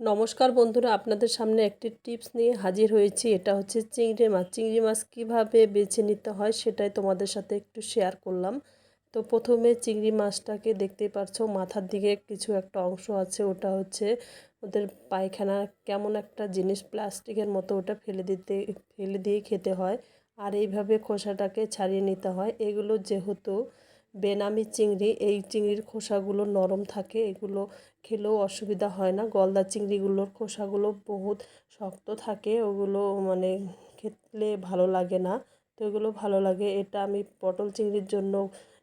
নমস্কার বন্ধুরা, আপনাদের সামনে একটি টিপস নিয়ে হাজির হয়েছি। এটা হচ্ছে চিংড়ি মাছ। চিংড়ি মাছ কীভাবে বেছে নিতে হয় সেটাই তোমাদের সাথে একটু শেয়ার করলাম। তো প্রথমে চিংড়ি মাছটাকে দেখতেই পারছ, মাথার দিকে কিছু একটা অংশ আছে, ওটা হচ্ছে ওদের পায়খানা। কেমন একটা জিনিস, প্লাস্টিকের মতো ওটা ফেলে দিতে, ফেলে দিয়ে খেতে হয়। আর এইভাবে খোসাটাকে ছাড়িয়ে নিতে হয়। এগুলো যেহেতু বেনামি চিংড়ি, এই চিংড়ির খোসাগুলো নরম থাকে, এগুলো খেলেও অসুবিধা হয় না। গলদা চিংড়িগুলোর খোসাগুলো বহুত শক্ত থাকে, ওগুলো মানে খেলে ভালো লাগে না, তো এগুলো ভালো লাগে। এটা আমি পটল চিংড়ির জন্য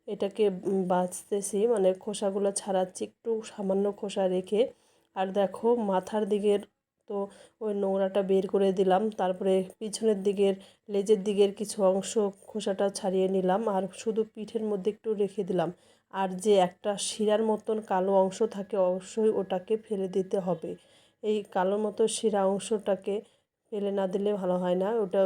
এটাকে বাঁচতেছি মানে খোসাগুলো ছাড়াচ্ছি, একটু সামান্য খোসা রেখে। আর দেখো, মাথার দিকের তো ওই নোংরাটা বের করে দিলাম। তারপরে পিছনের দিকের লেজের দিকের কিছু অংশ খোসাটা ছাড়িয়ে নিলাম আর শুধু পিঠের মধ্যে একটু রেখে দিলাম। আর যে একটা শিরার মতন কালো অংশ থাকে অবশ্যই ওটাকে ফেলে দিতে হবে। এই কালো মতো শিরা অংশটাকে ফেলে না দিলে ভালো হয় না। ওটা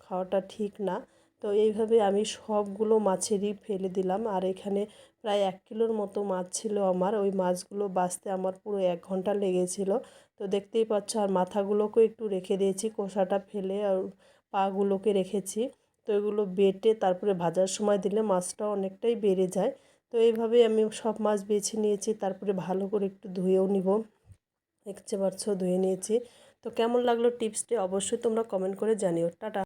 খাওয়াটা ঠিক না। তো এইভাবে আমি সবগুলো মাছেরই ফেলে দিলাম। আর এখানে প্রায় এক কিলোর মতো মাছ ছিল আমার। ওই মাছগুলো বাছতে আমার পুরো এক ঘণ্টা লেগেছিল। তো দেখতেই পাচ্ছ, আর মাথাগুলোকেও একটু রেখে দিয়েছি কষাটা ফেলে আর পাগুলোকে রেখেছি। তো এগুলো বেটে তারপরে ভাজার সময় দিলে মাছটা অনেকটাই বেড়ে যায়। তো এইভাবেই আমি সব মাছ বেছে নিয়েছি, তারপরে ভালো করে একটু ধুয়েও নিব। দেখতে পাচ্ছ, ধুয়ে নিয়েছি। তো কেমন লাগল টিপসটি অবশ্যই তোমরা কমেন্ট করে জানিও। টাটা।